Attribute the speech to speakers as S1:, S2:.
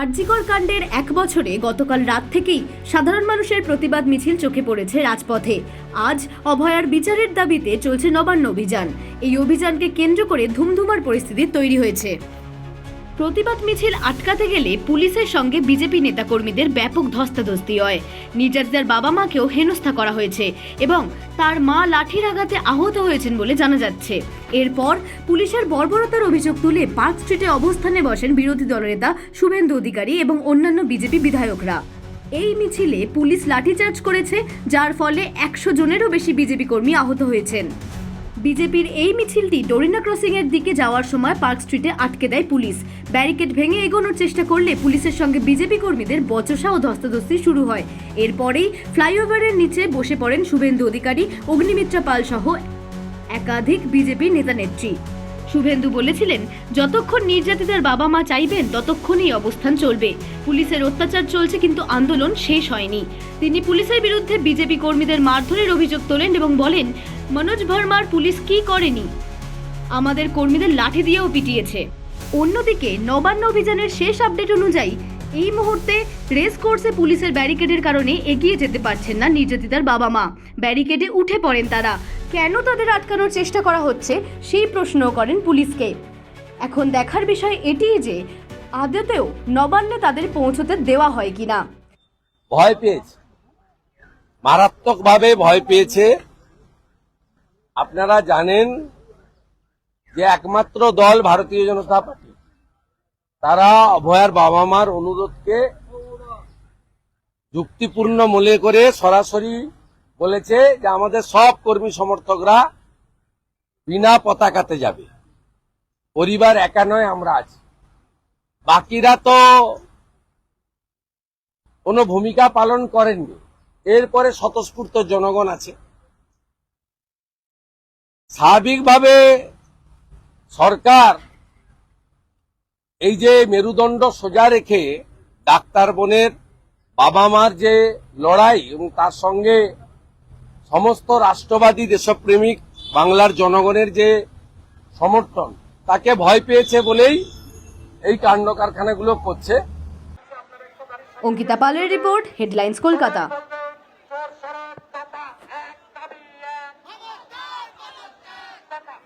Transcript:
S1: আরজিকর কাণ্ডের এক বছরে গতকাল রাত থেকেই সাধারণ মানুষের প্রতিবাদ মিছিল চোখে পড়েছে রাজপথে। আজ অভয়ার বিচারের দাবিতে চলছে নবান্ন অভিযান। এই অভিযানকে কেন্দ্র করে ধুমধুমার পরিস্থিতি তৈরি হয়েছে। প্রতিবাদ মিছিল আটকাতে গেলে পুলিশের সঙ্গে বিজেপি নেতাকর্মীদের ব্যাপক ধস্তাধস্তি হয়। নির্যাতিতার বাবা মাকেও হেনস্থা করা হয়েছে এবং তার মা লাঠির আঘাতে আহত হয়েছেন বলে জানা যাচ্ছে। এরপর পুলিশের বর্বরতার অভিযোগ তুলে পার্ক স্ট্রিটে অবস্থানে বসেন বিরোধী দলনেতা শুভেন্দু অধিকারী এবং অন্যান্য বিজেপি বিধায়করা। এই মিছিলে পুলিশ লাঠিচার্জ করেছে, যার ফলে একশো জনেরও বেশি বিজেপি কর্মী আহত হয়েছেন। বিজেপির এই মিছিলটি ডোরিনা ক্রসিং এর দিকে যাওয়ার সময় পার্ক স্ট্রিটে আটকে দেয় পুলিশ। ব্যারিকেড ভেঙে এগোনোর চেষ্টা করলে পুলিশের সঙ্গে বিজেপি কর্মীদের বচসা ও ধস্তাধস্তি শুরু হয়। এরপরেই ফ্লাইওভারের নিচে বসে পড়েন শুভেন্দু অধিকারী, অগ্নিমিত্রা পাল সহ একাধিক বিজেপি নেতা নেত্রী। শুভেন্দু বলেছিলেন, যতক্ষণ নির্যাতিতার বাবা মা চাইবেন, ততক্ষণই অবস্থান চলবে। পুলিশের অত্যাচার চলছে কিন্তু আন্দোলন শেষ হয়নি। তিনি পুলিশের বিরুদ্ধে বিজেপি কর্মীদের মারধরের অভিযোগ তোলেন এবং বলেন মনোজ ভার্মার পুলিশ কি করেনি? আমাদের কর্মীদের লাঠি দিয়েও পিটিয়েছে। অন্যদিকে নবান্ন অভিযানের শেষ আপডেট অনুযায়ী এই মুহূর্তে রেস কোর্সে পুলিশের ব্যারিকেডের কারণে এগিয়ে যেতে পারছেন না নির্যাতিতার বাবা মা ব্যারিকেডে উঠে পড়েন তারা। কেন তাদের আটকানোর চেষ্টা করা হচ্ছে সেই প্রশ্নও করেন পুলিশকে। এখন দেখার বিষয় এটিই যে আদতেও নবান্নে তাদের পৌঁছতে দেওয়া হয় কিনা।
S2: ভয় পেয়েছে। মারাত্মকভাবে ভয় পেয়েছে। আপনারা জানেন যে একমাত্র দল ভারতীয় জনতা পার্টি। তারা অভয়ার বাবা মার অনুরোধকে যুক্তিপূর্ণ মনে করে সরাসরি বলেছে যে আমাদের সব কর্মী সমর্থকরা বিনা পতাকাতে যাবে। পরিবার একা নয়, আমরা আছি। বাকিরা তো কোনো ভূমিকা পালন করেননি। এরপরে স্বতঃস্ফূর্ত জনগণ আছে। স্বাভাবিকভাবে সরকার এই যে মেরুদণ্ড সোজা রেখে ডাক্তার বোনের বাবা মার যে লড়াই এবং তার সঙ্গে সমস্ত রাষ্ট্রবাদী দেশপ্রেমিক বাংলার জনগণের যে সমর্থন, তাকে ভয় পেয়েছে বলেই এই কাণ্ড কারখানাগুলো করছে।
S1: অঙ্কিতা পালের report, headlines Kolkata.